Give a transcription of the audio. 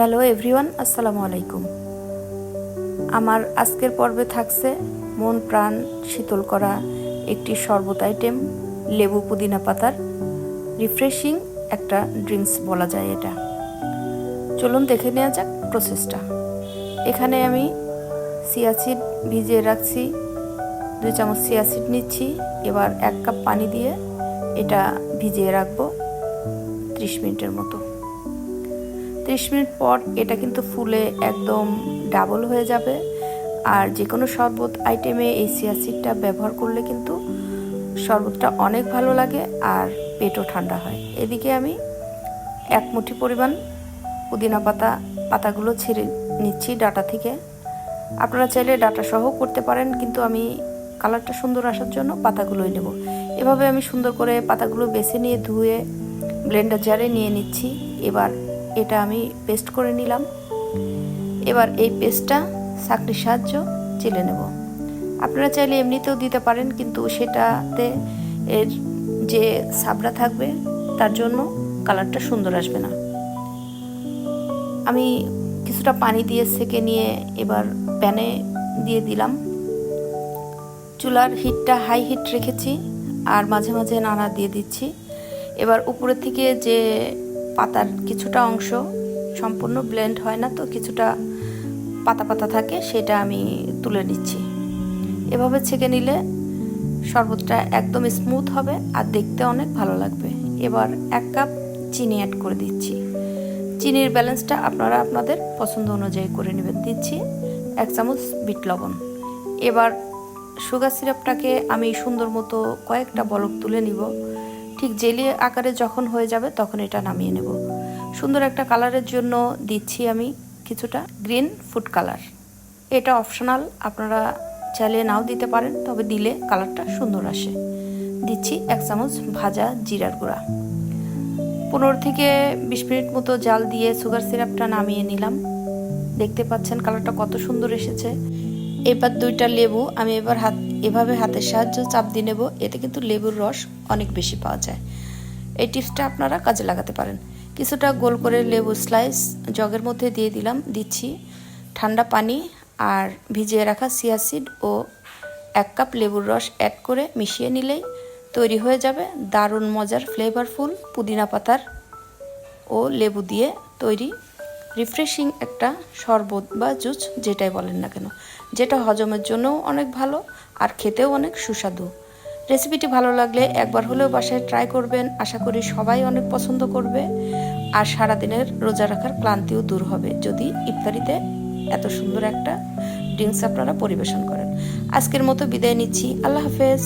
Hello everyone, আসসালামু আলাইকুম। আমার আজকের পর্বে থাকছে মন প্রাণ শীতল করা একটি শরবত আইটেম, লেবু পুদিনা পাতার। রিফ্রেশিং একটা ড্রিঙ্কস বলা যায় এটা। চলুন দেখে নেওয়া যাক প্রসেসটা। এখানে আমি সিয়াসিড ভিজিয়ে রাখছি। দুই চামচ সিয়াসিড নিচ্ছি। এবার এক কাপ পানি দিয়ে এটা ভিজিয়ে রাখব ত্রিশ মিনিটের মতো। ত্রিশ মিনিট পর এটা কিন্তু ফুলে একদম ডাবল হয়ে যাবে। আর যে কোনো শরবত আইটেমে এই সিয়াসিডটা ব্যবহার করলে কিন্তু শরবতটা অনেক ভালো লাগে আর পেটও ঠান্ডা হয়। এদিকে আমি এক মুঠি পরিমাণ পুদিনা পাতা, পাতাগুলো ছিঁড়ে নিচ্ছি ডাটা থেকে। আপনারা চাইলে ডাটা সহ করতে পারেন, কিন্তু আমি কালারটা সুন্দর আসার জন্য পাতাগুলোই নেব। এভাবে আমি সুন্দর করে পাতাগুলো বেছে নিয়ে ধুয়ে ব্লেন্ডার জারে নিয়ে নিচ্ছি। এবার এটা আমি পেস্ট করে নিলাম। এবার এই পেস্টটা চাকরির সাহায্য চেলে নেব। আপনারা চাইলে এমনিতেও দিতে পারেন, কিন্তু সেটাতে এর যে সাবড়া থাকবে, তার জন্য কালারটা সুন্দর আসবে না। আমি কিছুটা পানি দিয়ে সেকে নিয়ে এবার প্যানে দিয়ে দিলাম। চুলার হিটটা হাই হিট রেখেছি, আর মাঝে মাঝে নাড়া দিয়ে দিচ্ছি। এবার উপরের থেকে যে পাতার কিছুটা অংশ সম্পূর্ণ ব্লেন্ড হয় না তো, কিছুটা পাতা পাতা থাকে, সেটা আমি তুলে নিচ্ছি। এভাবে ছেঁকে নিলে শরবতটা একদম স্মুথ হবে আর দেখতে অনেক ভালো লাগবে। এবার এক কাপ চিনি অ্যাড করে দিচ্ছি। চিনির ব্যালেন্সটা আপনারা আপনাদের পছন্দ অনুযায়ী করে নেবেন। দিচ্ছি এক চামচ বিট লবণ। এবার সুগার সিরাপটাকে আমি সুন্দর মতো কয়েকটা বলক তুলে নিব। ঠিক জেলি আকারে যখন হয়ে যাবে তখন এটা নামিয়ে নেব। সুন্দর একটা কালারের জন্য দিচ্ছি আমি কিছুটা গ্রিন ফুড কালার। এটা অপশনাল, আপনারা চাইলে নাও দিতে পারেন, তবে দিলে কালারটা সুন্দর আসে। দিচ্ছি এক চামচ ভাজা জিরার গুঁড়া। পনেরো থেকে বিশ মিনিট মতো জাল দিয়ে সুগার সিরাপটা নামিয়ে নিলাম। দেখতে পাচ্ছেন কালারটা কত সুন্দর এসেছে। এবার দুইটা লেবু আমি এবার হাত, এভাবে হাতের সাহায্য চাপ দিয়ে নেব। এতে কিন্তু লেবুর রস অনেক বেশি পাওয়া যায়। এই টিপসটা আপনারা কাজে লাগাতে পারেন। কিছুটা গোল করে লেবু স্লাইস জগের মধ্যে দিয়ে দিলাম, দিচ্ছি ঠান্ডা পানি আর ভিজিয়ে রাখা সিয়াসিড ও এক কাপ লেবুর রস অ্যাড করে মিশিয়ে নিলেই তৈরি হয়ে যাবে দারুণ মজার ফ্লেভারফুল পুদিনা পাতার ও লেবু দিয়ে তৈরি রিফ্রেশিং একটা শরবত বা জুস যেটাই বলেন না কেন, যেটা হজমের জন্যও অনেক ভালো আর খেতেও অনেক সুস্বাদু। রেসিপিটি ভালো লাগলে একবার হলেও বাসায় ট্রাই করবেন, আশা করি সবাই অনেক পছন্দ করবে। আর সারাদিনের রোজা রাখার ক্লান্তিও দূর হবে যদি ইফতারিতে এত সুন্দর একটা ড্রিঙ্কস আপনারা পরিবেশন করেন। আজকের মতো বিদায় নিচ্ছি, আল্লাহ হাফেজ।